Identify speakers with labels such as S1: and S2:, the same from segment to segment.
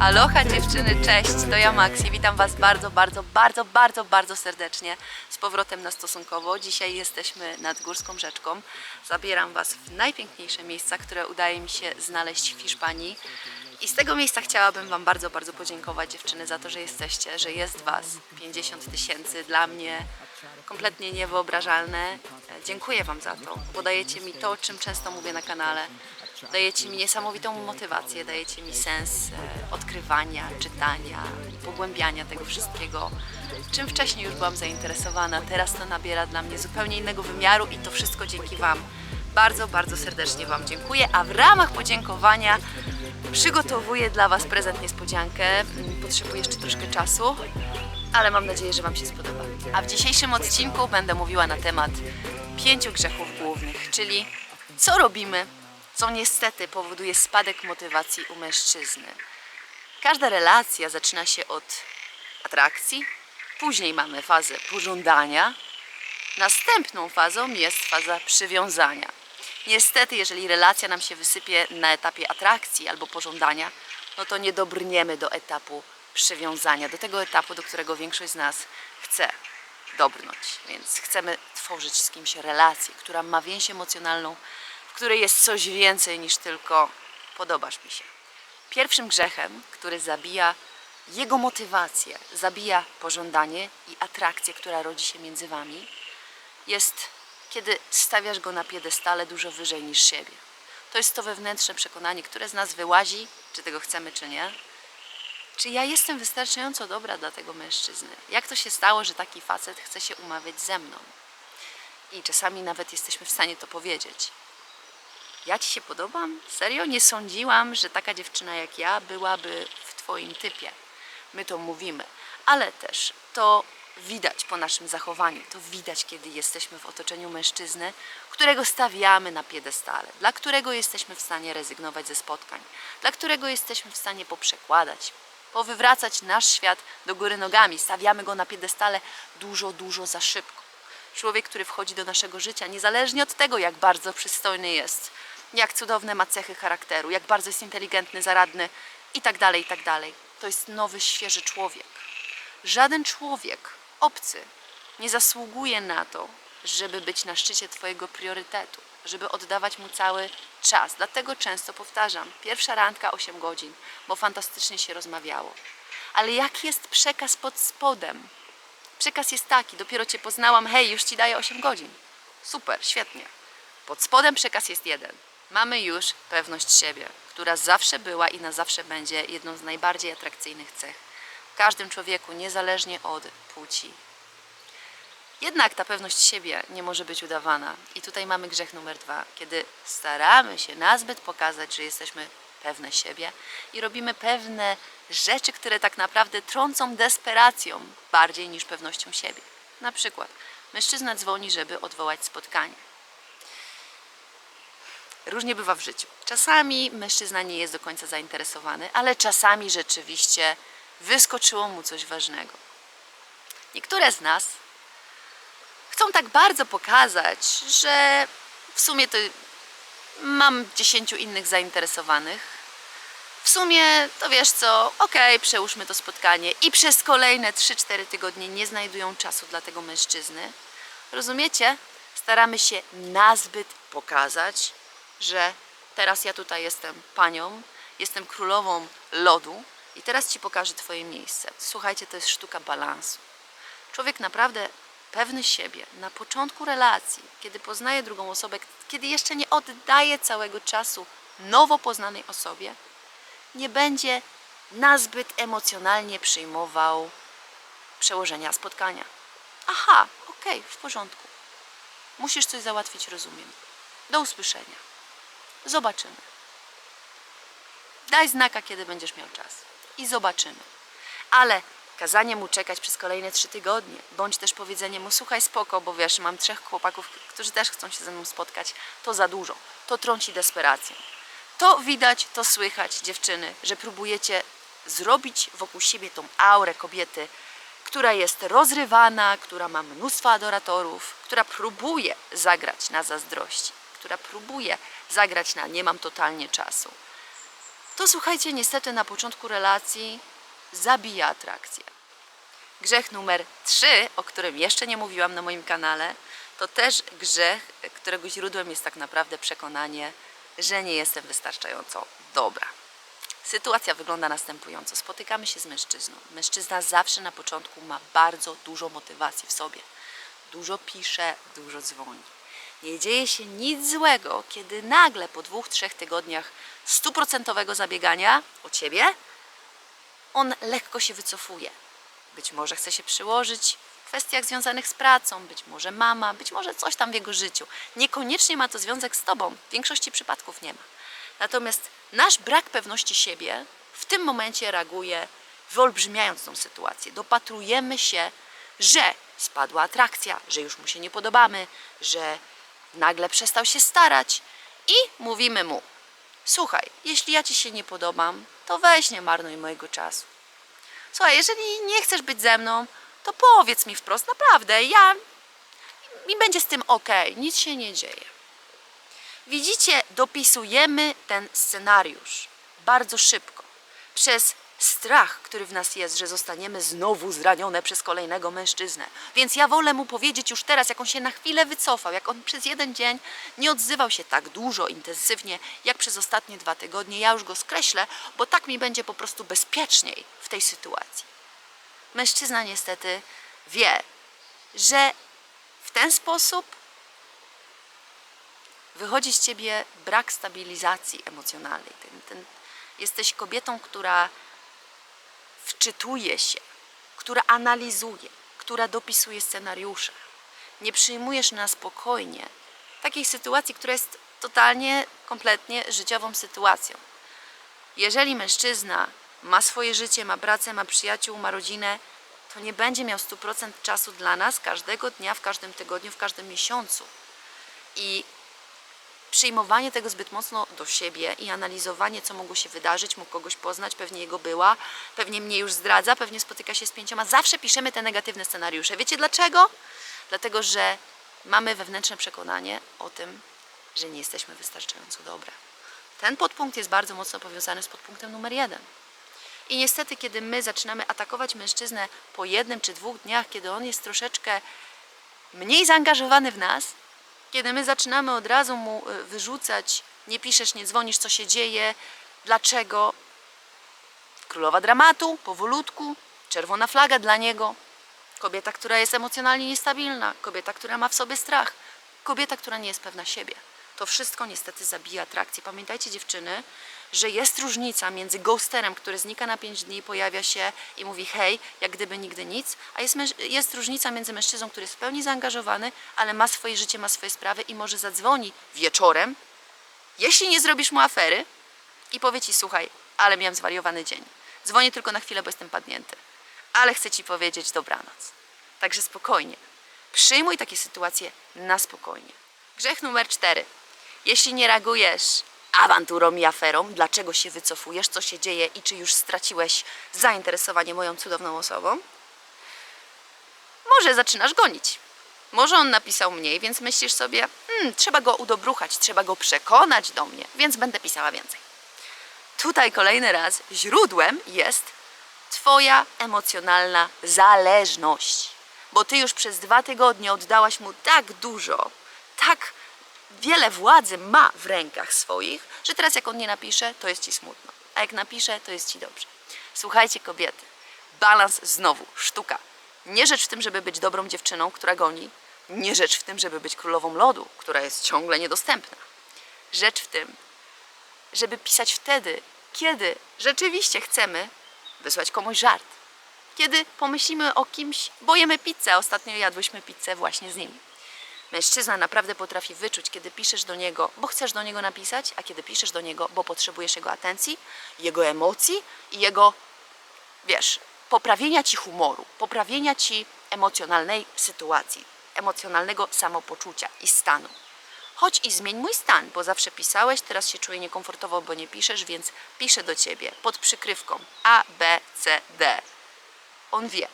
S1: Aloha dziewczyny, cześć, to ja Maxi. Witam Was bardzo, bardzo, bardzo, bardzo, bardzo serdecznie z powrotem na stosunkowo. Dzisiaj jesteśmy nad Górską Rzeczką. Zabieram Was w najpiękniejsze miejsca, które udaje mi się znaleźć w Hiszpanii. I z tego miejsca chciałabym Wam bardzo, bardzo podziękować dziewczyny za to, że jesteście, że jest Was 50 tysięcy. Dla mnie kompletnie niewyobrażalne. Dziękuję Wam za to, bo dajecie mi to, czym często mówię na kanale. Dajecie mi niesamowitą motywację, dajecie mi sens e, odkrywania, czytania pogłębiania tego wszystkiego, czym wcześniej już byłam zainteresowana. Teraz to nabiera dla mnie zupełnie innego wymiaru i to wszystko dzięki Wam. Bardzo, bardzo serdecznie Wam dziękuję, a w ramach podziękowania przygotowuję dla Was prezent niespodziankę. Mm, Potrzebuję jeszcze troszkę czasu, ale mam nadzieję, że Wam się spodoba. A w dzisiejszym odcinku będę mówiła na temat pięciu grzechów głównych, czyli co robimy, co niestety powoduje spadek motywacji u mężczyzny. Każda relacja zaczyna się od atrakcji, później mamy fazę pożądania, następną fazą jest faza przywiązania. Niestety, jeżeli relacja nam się wysypie na etapie atrakcji albo pożądania, no to nie dobrniemy do etapu przywiązania, do tego etapu, do którego większość z nas chce dobrnąć. Więc chcemy tworzyć z kimś relację, która ma więź emocjonalną, której jest coś więcej niż tylko podobasz mi się. Pierwszym grzechem, który zabija jego motywację, zabija pożądanie i atrakcję, która rodzi się między wami, jest kiedy stawiasz go na piedestale dużo wyżej niż siebie. To jest to wewnętrzne przekonanie, które z nas wyłazi, czy tego chcemy, czy nie. Czy ja jestem wystarczająco dobra dla tego mężczyzny? Jak to się stało, że taki facet chce się umawiać ze mną? I czasami nawet jesteśmy w stanie to powiedzieć. Ja ci się podobam? Serio? Nie sądziłam, że taka dziewczyna jak ja byłaby w twoim typie. My to mówimy, ale też to widać po naszym zachowaniu. To widać, kiedy jesteśmy w otoczeniu mężczyzny, którego stawiamy na piedestale, dla którego jesteśmy w stanie rezygnować ze spotkań, dla którego jesteśmy w stanie poprzekładać, powywracać nasz świat do góry nogami. Stawiamy go na piedestale dużo, dużo za szybko. Człowiek, który wchodzi do naszego życia, niezależnie od tego, jak bardzo przystojny jest, jak cudowne ma cechy charakteru, jak bardzo jest inteligentny, zaradny i tak dalej, i tak dalej. To jest nowy, świeży człowiek. Żaden człowiek obcy nie zasługuje na to, żeby być na szczycie Twojego priorytetu, żeby oddawać mu cały czas. Dlatego często powtarzam, pierwsza randka 8 godzin, bo fantastycznie się rozmawiało. Ale jaki jest przekaz pod spodem? Przekaz jest taki, dopiero Cię poznałam, hej, już Ci daję 8 godzin. Super, świetnie. Pod spodem przekaz jest jeden. Mamy już pewność siebie, która zawsze była i na zawsze będzie jedną z najbardziej atrakcyjnych cech w każdym człowieku, niezależnie od płci. Jednak ta pewność siebie nie może być udawana. I tutaj mamy grzech numer dwa, kiedy staramy się nazbyt pokazać, że jesteśmy pewne siebie i robimy pewne rzeczy, które tak naprawdę trącą desperacją bardziej niż pewnością siebie. Na przykład mężczyzna dzwoni, żeby odwołać spotkanie. Różnie bywa w życiu. Czasami mężczyzna nie jest do końca zainteresowany, ale czasami rzeczywiście wyskoczyło mu coś ważnego. Niektóre z nas chcą tak bardzo pokazać, że w sumie to mam dziesięciu innych zainteresowanych. W sumie to wiesz co, okej, przełóżmy to spotkanie i przez kolejne 3-4 tygodnie nie znajdują czasu dla tego mężczyzny. Rozumiecie? Staramy się nazbyt pokazać, że teraz ja tutaj jestem panią, jestem królową lodu i teraz ci pokażę twoje miejsce. Słuchajcie, to jest sztuka balansu. Człowiek naprawdę pewny siebie na początku relacji, kiedy poznaje drugą osobę, kiedy jeszcze nie oddaje całego czasu nowo poznanej osobie, nie będzie nazbyt emocjonalnie przyjmował przełożenia spotkania. Aha, okej, w porządku. Musisz coś załatwić, rozumiem. Do usłyszenia. Zobaczymy. Daj znaka, kiedy będziesz miał czas. I zobaczymy. Ale kazanie mu czekać przez kolejne trzy tygodnie, bądź też powiedzenie mu, słuchaj spoko, bo wiesz, mam trzech chłopaków, którzy też chcą się ze mną spotkać, to za dużo. To trąci desperacją. To widać, to słychać, dziewczyny, że próbujecie zrobić wokół siebie tą aurę kobiety, która jest rozrywana, która ma mnóstwo adoratorów, która próbuje zagrać na zazdrości, która próbuje zagrać na nie mam totalnie czasu. To słuchajcie, niestety na początku relacji zabija atrakcję. Grzech numer 3, o którym jeszcze nie mówiłam na moim kanale, to też grzech, którego źródłem jest tak naprawdę przekonanie, że nie jestem wystarczająco dobra. Sytuacja wygląda następująco. Spotykamy się z mężczyzną. Mężczyzna zawsze na początku ma bardzo dużo motywacji w sobie. Dużo pisze, dużo dzwoni. Nie dzieje się nic złego, kiedy nagle po dwóch, trzech tygodniach stuprocentowego zabiegania o ciebie, on lekko się wycofuje. Być może chce się przyłożyć w kwestiach związanych z pracą, być może mama, być może coś tam w jego życiu. Niekoniecznie ma to związek z tobą, w większości przypadków nie ma. Natomiast nasz brak pewności siebie w tym momencie reaguje, wyolbrzymiając tą sytuację. Dopatrujemy się, że spadła atrakcja, że już mu się nie podobamy, że nagle przestał się starać i mówimy mu: Słuchaj, jeśli ja ci się nie podobam, to weź nie marnuj mojego czasu. Słuchaj, jeżeli nie chcesz być ze mną, to powiedz mi wprost, naprawdę, ja. mi będzie z tym ok, nic się nie dzieje. Widzicie, dopisujemy ten scenariusz bardzo szybko. Przez strach, który w nas jest, że zostaniemy znowu zranione przez kolejnego mężczyznę. Więc ja wolę mu powiedzieć już teraz, jak on się na chwilę wycofał, jak on przez jeden dzień nie odzywał się tak dużo, intensywnie, jak przez ostatnie dwa tygodnie. Ja już go skreślę, bo tak mi będzie po prostu bezpieczniej w tej sytuacji. Mężczyzna niestety wie, że w ten sposób wychodzi z ciebie brak stabilizacji emocjonalnej. Ten, ten, jesteś kobietą, która wczytuje się, która analizuje, która dopisuje scenariusze. Nie przyjmujesz na spokojnie takiej sytuacji, która jest totalnie, kompletnie życiową sytuacją. Jeżeli mężczyzna ma swoje życie, ma pracę, ma przyjaciół, ma rodzinę, to nie będzie miał 100% czasu dla nas każdego dnia, w każdym tygodniu, w każdym miesiącu. I przyjmowanie tego zbyt mocno do siebie i analizowanie, co mogło się wydarzyć, mógł kogoś poznać, pewnie jego była, pewnie mnie już zdradza, pewnie spotyka się z pięcioma. Zawsze piszemy te negatywne scenariusze. Wiecie dlaczego? Dlatego, że mamy wewnętrzne przekonanie o tym, że nie jesteśmy wystarczająco dobre. Ten podpunkt jest bardzo mocno powiązany z podpunktem numer jeden. I niestety, kiedy my zaczynamy atakować mężczyznę po jednym czy dwóch dniach, kiedy on jest troszeczkę mniej zaangażowany w nas, kiedy my zaczynamy od razu mu y, wyrzucać, nie piszesz, nie dzwonisz, co się dzieje, dlaczego. Królowa dramatu, powolutku, czerwona flaga dla niego. Kobieta, która jest emocjonalnie niestabilna, kobieta, która ma w sobie strach, kobieta, która nie jest pewna siebie. To wszystko niestety zabija atrakcję. Pamiętajcie, dziewczyny, że jest różnica między ghosterem, który znika na 5 dni, pojawia się i mówi hej, jak gdyby nigdy nic, a jest, jest różnica między mężczyzną, który jest w pełni zaangażowany, ale ma swoje życie, ma swoje sprawy i może zadzwoni wieczorem, jeśli nie zrobisz mu afery i powie ci, słuchaj, ale miałem zwariowany dzień. Dzwonię tylko na chwilę, bo jestem padnięty. Ale chcę ci powiedzieć dobranoc. Także spokojnie. Przyjmuj takie sytuacje na spokojnie. Grzech numer cztery. Jeśli nie reagujesz awanturą i aferą, dlaczego się wycofujesz, co się dzieje i czy już straciłeś zainteresowanie moją cudowną osobą, może zaczynasz gonić. Może on napisał mniej, więc myślisz sobie, hmm, trzeba go udobruchać, trzeba go przekonać do mnie, więc będę pisała więcej. Tutaj kolejny raz źródłem jest Twoja emocjonalna zależność. Bo Ty już przez dwa tygodnie oddałaś mu tak dużo, tak wiele władzy ma w rękach swoich, że teraz jak on nie napisze, to jest Ci smutno. A jak napisze, to jest Ci dobrze. Słuchajcie kobiety, balans znowu, sztuka. Nie rzecz w tym, żeby być dobrą dziewczyną, która goni. Nie rzecz w tym, żeby być królową lodu, która jest ciągle niedostępna. Rzecz w tym, żeby pisać wtedy, kiedy rzeczywiście chcemy wysłać komuś żart. Kiedy pomyślimy o kimś, bo jemy pizzę, ostatnio jadłyśmy pizzę właśnie z nimi. Mężczyzna naprawdę potrafi wyczuć, kiedy piszesz do niego, bo chcesz do niego napisać, a kiedy piszesz do niego, bo potrzebujesz jego atencji, jego emocji i jego, wiesz, poprawienia ci humoru, poprawienia ci emocjonalnej sytuacji, emocjonalnego samopoczucia i stanu. Chodź i zmień mój stan, bo zawsze pisałeś, teraz się czuję niekomfortowo, bo nie piszesz, więc piszę do ciebie pod przykrywką A, B, C, D. On wie.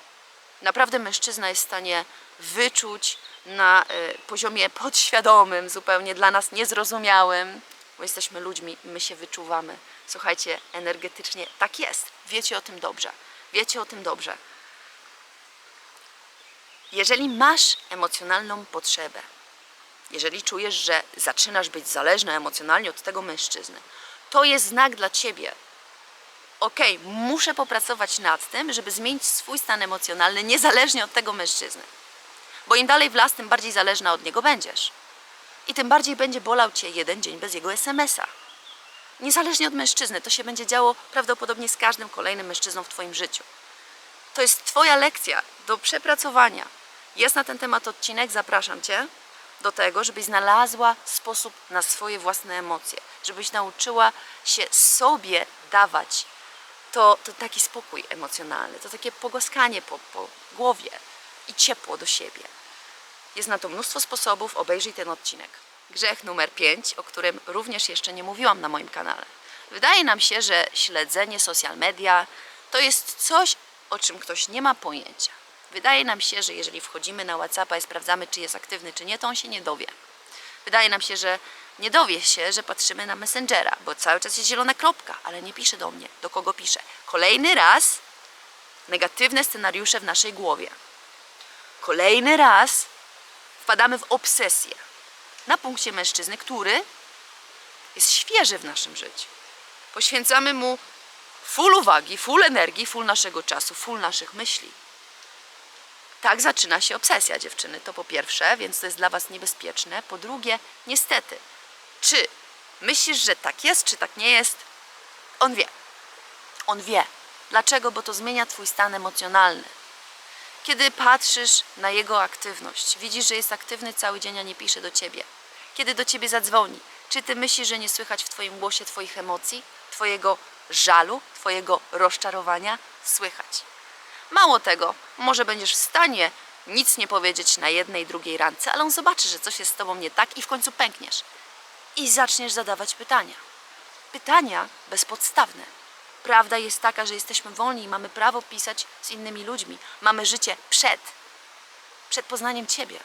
S1: Naprawdę mężczyzna jest w stanie wyczuć na y, poziomie podświadomym, zupełnie dla nas niezrozumiałym, bo jesteśmy ludźmi, my się wyczuwamy. Słuchajcie, energetycznie tak jest. Wiecie o tym dobrze. Wiecie o tym dobrze. Jeżeli masz emocjonalną potrzebę, jeżeli czujesz, że zaczynasz być zależna emocjonalnie od tego mężczyzny, to jest znak dla ciebie. Okej, muszę popracować nad tym, żeby zmienić swój stan emocjonalny niezależnie od tego mężczyzny. Bo im dalej w las, tym bardziej zależna od niego będziesz. I tym bardziej będzie bolał cię jeden dzień bez jego SMS-a. Niezależnie od mężczyzny, to się będzie działo prawdopodobnie z każdym kolejnym mężczyzną w Twoim życiu. To jest Twoja lekcja do przepracowania. Jest na ten temat odcinek, zapraszam Cię do tego, żebyś znalazła sposób na swoje własne emocje, żebyś nauczyła się sobie dawać to, to taki spokój emocjonalny, to takie pogłaskanie po, po głowie i ciepło do siebie. Jest na to mnóstwo sposobów, obejrzyj ten odcinek. Grzech numer 5, o którym również jeszcze nie mówiłam na moim kanale. Wydaje nam się, że śledzenie social media to jest coś, o czym ktoś nie ma pojęcia. Wydaje nam się, że jeżeli wchodzimy na WhatsAppa i sprawdzamy, czy jest aktywny, czy nie, to on się nie dowie. Wydaje nam się, że nie dowie się, że patrzymy na Messengera, bo cały czas jest zielona kropka, ale nie pisze do mnie. Do kogo pisze? Kolejny raz negatywne scenariusze w naszej głowie. Kolejny raz wpadamy w obsesję na punkcie mężczyzny, który jest świeży w naszym życiu. Poświęcamy mu full uwagi, full energii, full naszego czasu, full naszych myśli. Tak zaczyna się obsesja dziewczyny, to po pierwsze, więc to jest dla Was niebezpieczne. Po drugie, niestety, czy myślisz, że tak jest, czy tak nie jest? On wie. On wie. Dlaczego? Bo to zmienia Twój stan emocjonalny. Kiedy patrzysz na jego aktywność, widzisz, że jest aktywny cały dzień, a nie pisze do ciebie. Kiedy do ciebie zadzwoni, czy ty myślisz, że nie słychać w twoim głosie twoich emocji, twojego żalu, twojego rozczarowania? Słychać. Mało tego, może będziesz w stanie nic nie powiedzieć na jednej, drugiej randce, ale on zobaczy, że coś jest z tobą nie tak i w końcu pękniesz. I zaczniesz zadawać pytania. Pytania bezpodstawne. Prawda jest taka, że jesteśmy wolni i mamy prawo pisać z innymi ludźmi. Mamy życie przed, przed poznaniem Ciebie.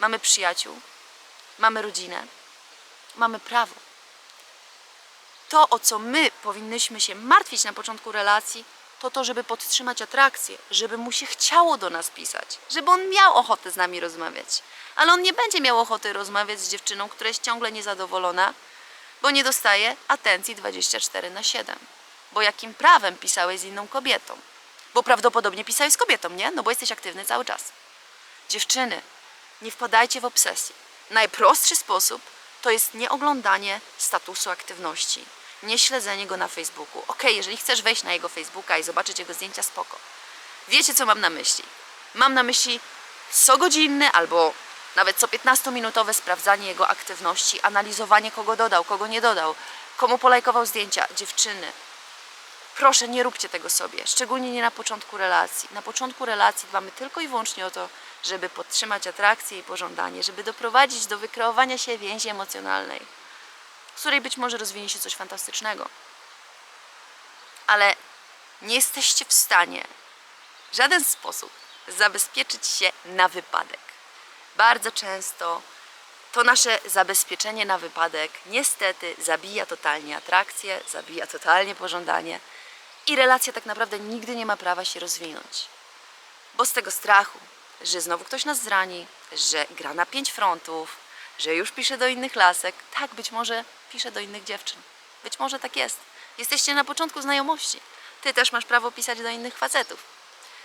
S1: Mamy przyjaciół, mamy rodzinę, mamy prawo. To, o co my powinnyśmy się martwić na początku relacji, to to, żeby podtrzymać atrakcję, żeby mu się chciało do nas pisać, żeby on miał ochotę z nami rozmawiać. Ale on nie będzie miał ochoty rozmawiać z dziewczyną, która jest ciągle niezadowolona, bo nie dostaje atencji 24 na 7. Bo jakim prawem pisałeś z inną kobietą? Bo prawdopodobnie pisałeś z kobietą, nie? No bo jesteś aktywny cały czas. Dziewczyny, nie wpadajcie w obsesję. Najprostszy sposób to jest nieoglądanie statusu aktywności, nie śledzenie go na Facebooku. Okej, jeżeli chcesz wejść na jego Facebooka i zobaczyć jego zdjęcia, spoko. Wiecie, co mam na myśli? Mam na myśli co godzinne albo nawet co 15-minutowe sprawdzanie jego aktywności, analizowanie kogo dodał, kogo nie dodał, komu polajkował zdjęcia. Dziewczyny, proszę nie róbcie tego sobie, szczególnie nie na początku relacji. Na początku relacji dbamy tylko i wyłącznie o to, żeby podtrzymać atrakcję i pożądanie, żeby doprowadzić do wykreowania się więzi emocjonalnej, z której być może rozwinie się coś fantastycznego. Ale nie jesteście w stanie w żaden sposób zabezpieczyć się na wypadek. Bardzo często to nasze zabezpieczenie na wypadek niestety zabija totalnie atrakcję, zabija totalnie pożądanie i relacja tak naprawdę nigdy nie ma prawa się rozwinąć. Bo z tego strachu, że znowu ktoś nas zrani, że gra na pięć frontów, że już pisze do innych lasek, tak być może pisze do innych dziewczyn. Być może tak jest. Jesteście na początku znajomości. Ty też masz prawo pisać do innych facetów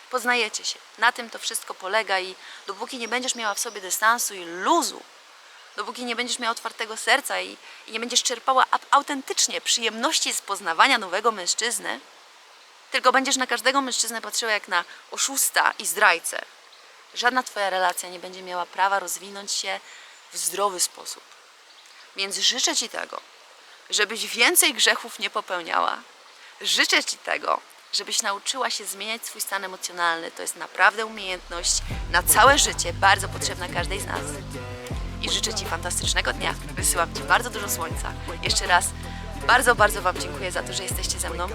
S1: poznajecie się. Na tym to wszystko polega i dopóki nie będziesz miała w sobie dystansu i luzu, dopóki nie będziesz miała otwartego serca i, i nie będziesz czerpała autentycznie przyjemności z poznawania nowego mężczyzny, tylko będziesz na każdego mężczyznę patrzyła jak na oszusta i zdrajcę, żadna twoja relacja nie będzie miała prawa rozwinąć się w zdrowy sposób. Więc życzę Ci tego, żebyś więcej grzechów nie popełniała. Życzę Ci tego, żebyś nauczyła się zmieniać swój stan emocjonalny. To jest naprawdę umiejętność na całe życie, bardzo potrzebna każdej z nas. i życzę Ci fantastycznego dnia. Wysyłam Ci bardzo dużo słońca. Jeszcze raz bardzo, bardzo Wam dziękuję za to, że jesteście ze mną.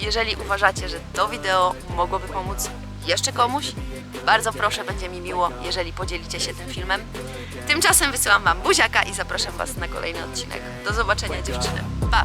S1: Jeżeli uważacie, że to wideo mogłoby pomóc jeszcze komuś, bardzo proszę, będzie mi miło, jeżeli podzielicie się tym filmem. Tymczasem wysyłam Wam buziaka i zapraszam Was na kolejny odcinek. Do zobaczenia dziewczyny. Pa!